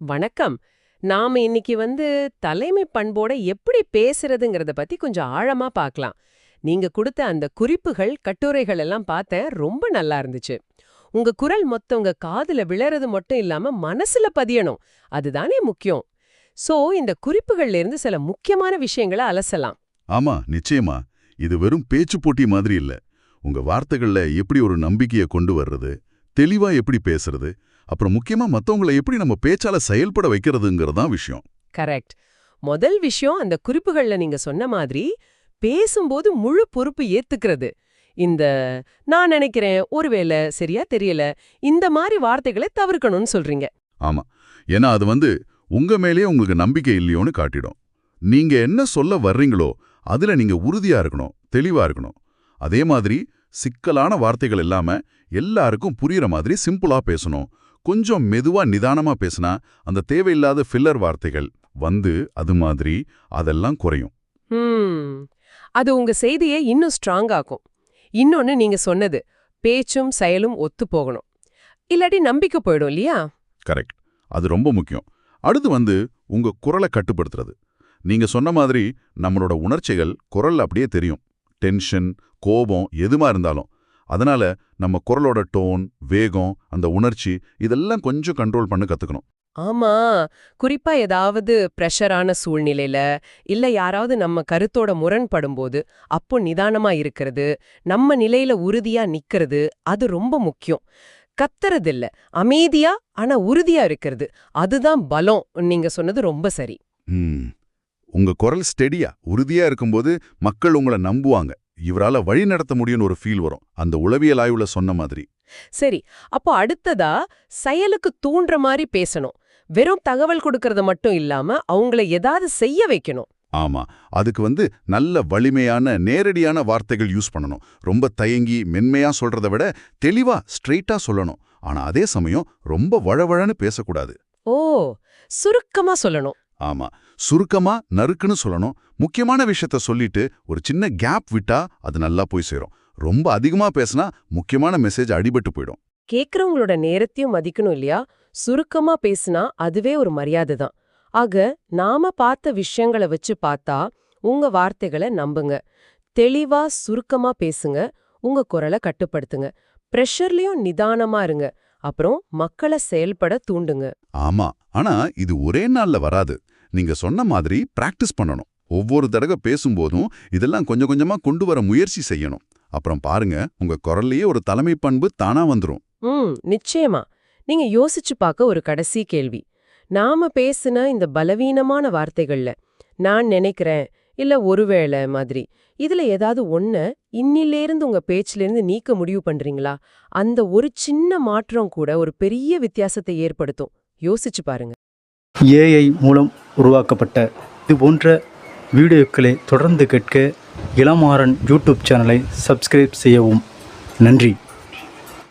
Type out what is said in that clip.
வணக்கம். நாம இன்னைக்கு வந்து தலைமை பண்போட எப்படி பேசுறதுங்கிறத பத்தி கொஞ்சம் ஆழமா பார்க்கலாம் நீங்க கொடுத்த அந்த குறிப்புகள் கட்டுரைகள் எல்லாம் பார்த்தேன் ரொம்ப நல்லா இருந்துச்சு. உங்க குரல் மொத்தம் உங்க காதுல விழறது மட்டும் இல்லாம மனசுல பதியணும். அதுதானே முக்கியம். சோ இந்த குறிப்புகள்ல இருந்து சில முக்கியமான விஷயங்களை அலசலாம். ஆமா நிச்சயமா. இது வெறும் பேச்சு போட்டி மாதிரி இல்ல. உங்க வார்த்தைகள்ல எப்படி ஒரு நம்பிக்கைய கொண்டு வர்றது தெளிவா எப்படி பேசுறது அப்புறம் முக்கியமா மத்தவங்கள எப்படி நம்ம பேச்சால செயல்பட வைக்கிறதுங்கிறதான் விஷயம். கரெக்ட். முதல் விஷயம் அந்த குறிப்புகள்ல நீங்க சொன்ன மாதிரி பேசும்போது முழு பொறுப்பு ஏத்துக்கிறது. இந்த நான் நினைக்கிறேன் ஒருவேளை சரியா தெரியல இந்த மாதிரி வார்த்தைகளை தவிர்க்கணும்னு சொல்றீங்க. ஆமா. ஏன்னா அது வந்து உங்க மேலேயே உங்களுக்கு நம்பிக்கை இல்லையோன்னு காட்டிடும். நீங்க என்ன சொல்ல வர்றீங்களோ அதுல நீங்க உறுதியா இருக்கணும் தெளிவா இருக்கணும். அதே மாதிரி சிக்கலான வார்த்தைகள் இல்லாம எல்லாருக்கும் புரியுற மாதிரி சிம்பிளா பேசணும். கொஞ்சம் மெதுவா நிதானமா பேசினா அந்த தேவையில்லாத ஃபில்லர் வார்த்தைகள் வந்து அது மாதிரி அதெல்லாம் குறையும். அது உங்க செய்தியை இன்னும் ஸ்ட்ராங் ஆக்கும். இன்னொன்னு நீங்க சொன்னது பேச்சும் செயலும் ஒத்து போகணும். இல்லாட்டி நம்பிக்கை போயிடும் இல்லையா? கரெக்ட். அது ரொம்ப முக்கியம். அடுத்து வந்து உங்க குரலை கட்டுப்படுத்துறது. நீங்க சொன்ன மாதிரி நம்மளோட உணர்ச்சிகள் குரல்ல அப்படியே தெரியும். டென்ஷன் கோபம் எதுமா இருந்தாலும். அதனால நம்ம குரலோட டோன் வேகம் அந்த உணர்ச்சி இதெல்லாம் கொஞ்சம் கண்ட்ரோல் பண்ண கத்துக்கணும். ஆமா. குறிப்பா ஏதாவது பிரஷரான சூழ்நிலையில இல்ல யாராவது நம்ம கருத்தோட முரண்படும்போது அப்போ நிதானமா இருக்கிறது நம்ம நிலையில உறுதியா நிக்கிறது அது ரொம்ப முக்கியம். கத்துறது இல்ல அமைதியா ஆனா உறுதியா இருக்கிறது. அதுதான் பலம். நீங்க சொன்னது ரொம்ப சரி. உங்க குரல் ஸ்டெடியா உறுதியா இருக்கும்போது மக்கள் உங்களை நம்புவாங்க. இவரால வழி நடத்த முடியும்னு ஒரு ஃபீல் வரும். அந்த உளவியல் ஆய்வுல சொன்ன மாதிரி. சரி அப்போ அடுத்ததா செயலுக்கு தூண்டுற மாதிரி பேசணும். வெறும் தகவல் கொடுக்கறது மட்டும் இல்லாம அவங்கள ஏதாவது செய்ய வைக்கணும். ஆமா அதுக்கு வந்து நல்ல வலிமையான நேரடியான வார்த்தைகள் யூஸ் பண்ணணும். ரொம்ப தயங்கி மென்மையா சொல்றத விட தெளிவா ஸ்ட்ரெயிட்டா சொல்லணும். ஆனா அதே சமயம் ரொம்ப வழவழன்னு பேசக்கூடாது. ஓ சுருக்கமா சொல்லணும். ஆமா சுருக்கமா நறுக்குன்னு சொல்லணும். முக்கியமான விஷயத்த சொல்லிட்டு ஒரு சின்ன கேப் விட்டா அது நல்லா போய் சேரும். ரொம்ப அதிகமா பேசினா முக்கியமான மெசேஜ் அடிபட்டு போயிடும். கேக்குறவங்களோட நேரத்தையும் மதிக்கணும் இல்லையா? சுருக்கமா பேசுனா அதுவே ஒரு மரியாதை தான். ஆக நாம பார்த்த விஷயங்களை வச்சு பார்த்தா உங்க வார்த்தைகளை நம்புங்க. தெளிவா சுருக்கமா பேசுங்க. உங்க குரலை கட்டுப்படுத்துங்க. பிரஷர்லயும் நிதானமா இருங்க. அப்புறம் மக்களை செயல்பட தூண்டுங்க. ஆமா. ஆனா இது ஒரே நாள்ல வராது. நீங்க சொன்ன மாதிரி பிராக்டிஸ் பண்ணணும். ஒவ்வொரு தடவை பேசும்போதும் இதெல்லாம் கொஞ்சம் கொஞ்சமா கொண்டு வர முயற்சி செய்யணும். அப்புறம் பாருங்க உங்க குரல்லையே ஒரு தலைமை பண்பு தானா வந்துரும். ம் நிச்சயமா. நீங்க யோசிச்சு பார்க்க ஒரு கடைசி கேள்வி. நாம பேசுன இந்த பலவீனமான வார்த்தைகள்ல நான் நினைக்கிறேன் இல்ல ஒருவேளை மாதிரி இதுல ஏதாவது ஒண்ண இன்னிலேருந்து உங்க பேச்சிலிருந்து நீக்க முடிவு பண்றீங்களா? அந்த ஒரு சின்ன மாற்றம் கூட ஒரு பெரிய வித்தியாசத்தை ஏற்படுத்தும். யோசிச்சு பாருங்க. ஏஐ மூலம் உருவாக்கப்பட்ட. இது போன்ற வீடியோக்களை தொடர்ந்து கேட்க இளமாறன் யூடியூப் சேனலை சப்ஸ்கிரைப் செய்யவும். நன்றி.